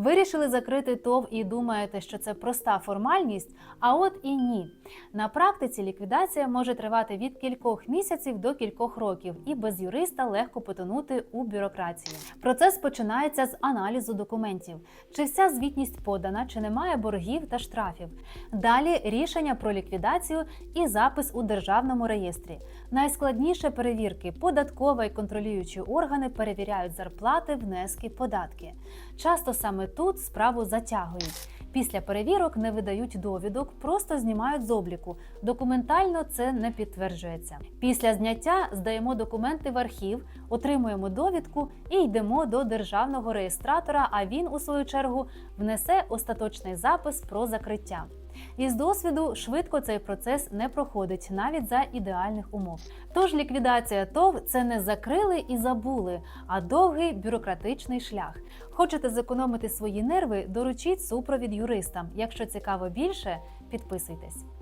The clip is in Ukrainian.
Вирішили закрити ТОВ і думаєте, що це проста формальність, а от і ні. На практиці ліквідація може тривати від кількох місяців до кількох років, і без юриста легко потонути у бюрократії. Процес починається з аналізу документів: чи вся звітність подана, чи немає боргів та штрафів. Далі рішення про ліквідацію і запис у державному реєстрі. Найскладніше перевірки податкова і контролюючі органи перевіряють зарплати, внески, податки. Часто саме тут справу затягують. Після перевірок не видають довідок, просто знімають з обліку. Документально це не підтверджується. Після зняття здаємо документи в архів, отримуємо довідку і йдемо до державного реєстратора. А він, у свою чергу, внесе остаточний запис про закриття. Із досвіду швидко цей процес не проходить навіть за ідеальних умов. Тож ліквідація ТОВ це не закрили і забули, а довгий бюрократичний шлях. Хочете зекономити свої нерви? Доручіть супровід юристам. Якщо цікаво більше, підписуйтесь.